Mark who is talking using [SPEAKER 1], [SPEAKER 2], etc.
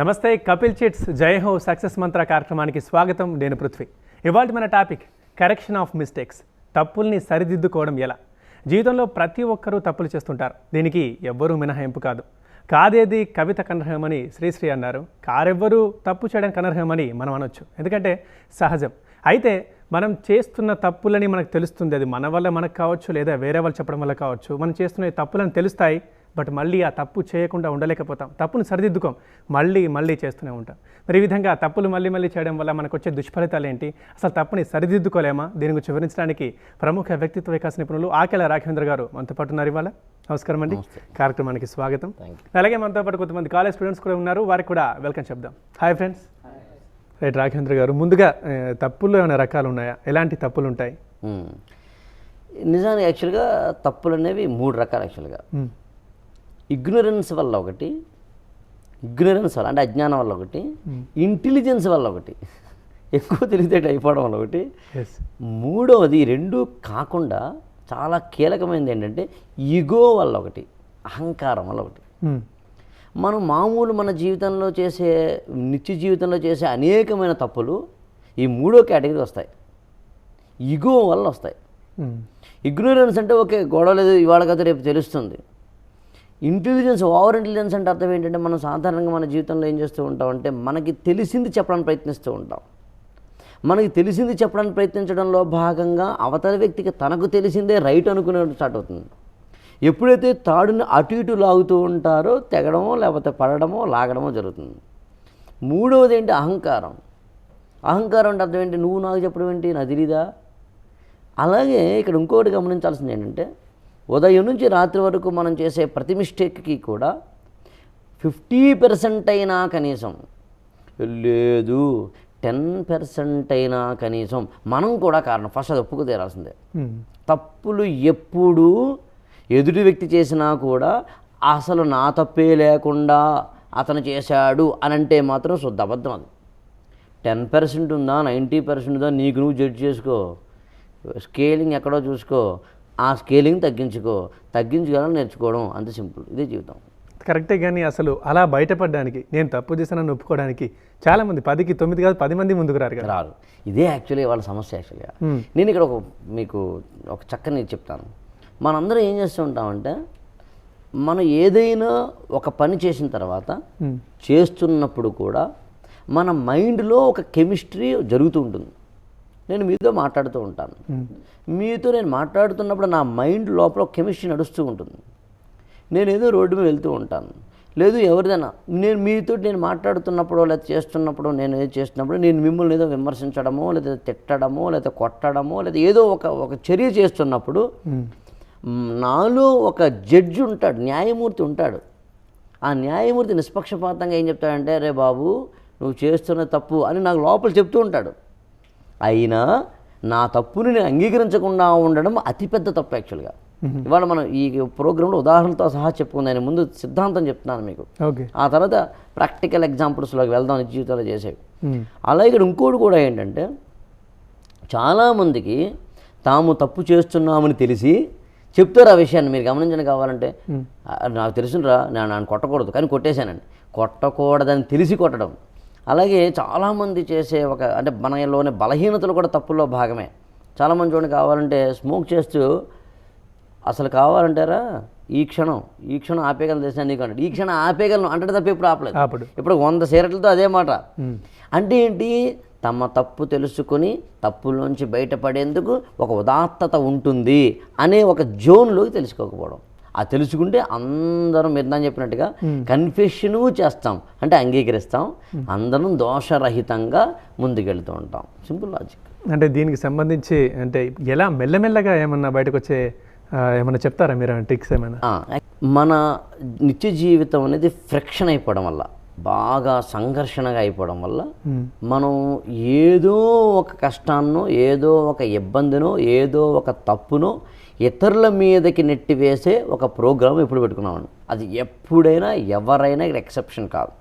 [SPEAKER 1] నమస్తే కపిల్ చిట్స్ జై హో సక్సెస్ మంత్ర కార్యక్రమానికి స్వాగతం. నేను పృథ్వీ. ఇవాళ మన టాపిక్ కరెక్షన్ ఆఫ్ మిస్టేక్స్ తప్పుల్ని సరిదిద్దుకోవడం ఎలా? జీవితంలో ప్రతి ఒక్కరూ తప్పులు చేస్తుంటారు. దీనికి ఎవ్వరూ మినహాయింపు కాదు. కాదేది కవిత కనర్హమని శ్రీశ్రీ అన్నారు. కారెవ్వరూ తప్పు చేయడానికి కనర్హమని మనం అనొచ్చు. ఎందుకంటే సహజం. అయితే మనం చేస్తున్న తప్పులని మనకు తెలుస్తుంది. అది మన వల్ల మనకు కావచ్చు లేదా వేరే వాళ్ళు చెప్పడం వల్ల కావచ్చు. మనం చేస్తున్న తప్పులను తెలుస్తాయి. బట్ మళ్ళీ ఆ తప్పు చేయకుండా ఉండలేకపోతాం. తప్పును సరిదిద్దుకోం. మళ్ళీ మళ్ళీ చేస్తూనే ఉంటాం. మరి ఈ విధంగా తప్పులు మళ్ళీ మళ్ళీ చేయడం వల్ల మనకు వచ్చే దుష్ఫలితాలు ఏంటి? అసలు తప్పుని సరిదిద్దుకోలేమా? దీని గురించి వివరించడానికి ప్రముఖ వ్యక్తిత్వ వికాస నిపుణులు ఆకెల రాఘవేంద్ర గారు మనతో పాటు ఉన్నారు ఇవాళ. నమస్కారం అండి. కార్యక్రమానికి స్వాగతం. అలాగే మనతో పాటు కొంతమంది కాలేజ్ స్టూడెంట్స్ కూడా ఉన్నారు. వారికి కూడా వెల్కమ్ చెప్దాం. Hi friends. రైట్ రాఘవేంద్ర గారు ముందుగా ఆ, తప్పుల్లో ఏమైనా రకాలు ఉన్నాయా? ఎలాంటి తప్పులు ఉంటాయి.
[SPEAKER 2] నిజానికి యాక్చువల్గా తప్పులు అనేవి మూడు రకాలు యాక్చువల్గా. ఇగ్నరెన్స్ వల్ల ఒకటి ఇగ్నరెన్స్ వల్ల అంటే అజ్ఞానం వల్ల ఒకటి ఇంటెలిజెన్స్ వల్ల ఒకటి ఎక్కువ తెలివితేట అయిపోవడం వల్ల ఒకటి. మూడవది రెండు కాకుండా చాలా కీలకమైనది ఏంటంటే ఈగో వల్ల ఒకటి అహంకారం వల్ల ఒకటి. మనం మామూలు మన జీవితంలో చేసే నిత్య జీవితంలో చేసే అనేకమైన తప్పులు ఈ మూడో కేటగిరీ వస్తాయి. ఈగో వల్ల వస్తాయి. ఇగ్నోరెన్స్ అంటే ఓకే గొడవ లేదు ఇవాళ కదా రేపు తెలుస్తుంది. ఇంటెలిజెన్స్ ఓవర్ ఇంటెలిజెన్స్ అంటే అర్థం ఏంటంటే మనం సాధారణంగా మన జీవితంలో ఏం చేస్తూ ఉంటాం అంటే మనకి తెలిసింది చెప్పడానికి ప్రయత్నిస్తూ ఉంటాం. మనకి తెలిసింది చెప్పడానికి ప్రయత్నించడంలో భాగంగా అవతల వ్యక్తికి తనకు తెలిసిందే రైట్ అనుకునే స్టార్ట్ అవుతుంది. ఎప్పుడైతే తాడుని అటు ఇటు లాగుతూ ఉంటారో తెగడమో లేకపోతే పడడమో లాగడమో జరుగుతుంది. మూడవది ఏంటి? అహంకారం. అహంకారం అంటే అర్థం ఏంటి? నువ్వు నాకు చెప్పడం ఏంటి? నాకు తెలీదా? అలాగే ఇక్కడ ఇంకొకటి గమనించాల్సింది ఏంటంటే ఉదయం నుంచి రాత్రి వరకు మనం చేసే ప్రతి మిస్టేక్కి కూడా ఫిఫ్టీ పర్సెంట్ అయినా కనీసం లేదు టెన్ పర్సెంట్ అయినా కనీసం మనం కూడా కారణం. ఫస్ట్ అది ఒప్పుకు తీరాల్సిందే తప్పులు ఎప్పుడు ఎదుటి వ్యక్తి చేసినా కూడా అసలు నా తప్పే లేకుండా అతను చేశాడు అని అంటే మాత్రం శుద్ధ అబద్ధం అది. టెన్ పర్సెంట్ ఉందా నైంటీ పర్సెంట్ ఉందా నీకు నువ్వు జడ్జ్ చేసుకో. స్కేలింగ్ ఎక్కడో చూసుకో. ఆ స్కేలింగ్ తగ్గించుకో తగ్గించుకోవాలని నేర్చుకోవడం అంత సింపుల్. ఇదే జీవితం.
[SPEAKER 1] కరెక్టే కానీ అసలు అలా బయటపడడానికి నేను తప్పు చేశానని ఒప్పుకోవడానికి చాలా మంది పదికి తొమ్మిది కాదు పది మంది ముందుకు రారు
[SPEAKER 2] రారు. ఇదే యాక్చువల్లీ వాళ్ళ సమస్య యాక్చువల్గా. నేను ఇక్కడ ఒక మీకు ఒక చక్కని చెప్తాను. మనందరం ఏం చేస్తూ ఉంటామంటే మనం ఏదైనా ఒక పని చేసిన తర్వాత. చేస్తున్నప్పుడు కూడా మన మైండ్లో ఒక కెమిస్ట్రీ జరుగుతూ ఉంటుంది. నేను మీతో మాట్లాడుతూ ఉంటాను. మీతో నేను మాట్లాడుతున్నప్పుడు నా మైండ్ లోపల కెమిస్ట్రీ నడుస్తూ ఉంటుంది. నేను ఏదో రోడ్డు మీద వెళ్తూ ఉంటాను. లేదు ఎవరిదైనా నేను మీతో నేను మాట్లాడుతున్నప్పుడు లేదా చేస్తున్నప్పుడు నేను ఏదో చేస్తున్నప్పుడు నేను మిమ్మల్ని ఏదో విమర్శించడమో లేదా తిట్టడమో లేదా కొట్టడమో లేదా ఏదో ఒక ఒక చర్య చేస్తున్నప్పుడు నాలో ఒక జడ్జి ఉంటాడు న్యాయమూర్తి ఉంటాడు. ఆ న్యాయమూర్తి నిష్పక్షపాతంగా ఏం చెప్తాడంటే రే బాబు నువ్వు చేస్తున్న తప్పు అని నాకు లోపల చెప్తూ ఉంటాడు. అయినా నా తప్పుని నేను అంగీకరించకుండా ఉండడం అతిపెద్ద తప్పు యాక్చువల్గా. ఇవాళ మనం ఈ ప్రోగ్రాంలో ఉదాహరణతో సహా చెప్పుకుందాం. నేను ముందు సిద్ధాంతం చెప్తున్నాను మీకు. ఆ తర్వాత ప్రాక్టికల్ ఎగ్జాంపుల్స్లోకి వెళ్దాం జీవితంలో చేసేవి. అలా ఇక్కడ ఇంకోటి కూడా ఏంటంటే చాలామందికి తాము తప్పు చేస్తున్నామని తెలిసి చెప్తారు ఆ విషయాన్ని. మీరు గమనించండి కావాలంటే. "ఆ, నాకు తెలుసురా నేను నన్ను కొట్టకూడదు. కానీ కొట్టేశానండి. కొట్టకూడదని తెలిసి కొట్టడం. అలాగే చాలామంది చేసే ఒక అంటే మనలోని బలహీనతలు కూడా తప్పుల్లో భాగమే. చాలామంది చూడండి కావాలంటే స్మోక్ చేస్తూ అసలు కావాలంటారా? ఈ క్షణం ఈ క్షణం ఆపేయగలను తెలిసిన నీకు అంటాడు. ఈ క్షణం ఆపేయగలను అంటే తప్ప ఇప్పుడు ఆపలేదు. ఇప్పుడు వంద సిగరెట్లతో అదే మాట. అంటే ఏంటి? తమ తప్పు తెలుసుకొని తప్పులోంచి బయటపడేందుకు ఒక ఉదాత్తత ఉంటుంది అనే ఒక జోన్లోకి తెలుసుకోకపోవడం. ఆ తెలుసుకుంటే అందరం మీరు చెప్పినట్టుగా కన్ఫెషను చేస్తాం. అంటే అంగీకరిస్తాం. అందరం దోషరహితంగా ముందుకెళ్తూ ఉంటాం. సింపుల్ లాజిక్
[SPEAKER 1] అంటే దీనికి సంబంధించి అంటే ఎలా మెల్లమెల్లగా ఏమన్నా బయటకు వచ్చే ఆ, ఏమన్నా చెప్తారా మీరు ట్రిక్స్ ఏమైనా?
[SPEAKER 2] మన నిత్య జీవితం అనేది ఫ్రిక్షన్ అయిపోవడం వల్ల. బాగా సంఘర్షణగా అయిపోవడం వల్ల మనం ఏదో ఒక కష్టాన్నో ఏదో ఒక ఇబ్బందినో ఏదో ఒక తప్పునో ఇతరుల మీదకి నెట్టివేసే ఒక ప్రోగ్రామ్ ఎప్పుడు పెట్టుకున్నామని అది ఎప్పుడైనా ఎవరైనా ఇక్కడ ఎక్సెప్షన్ కాదు.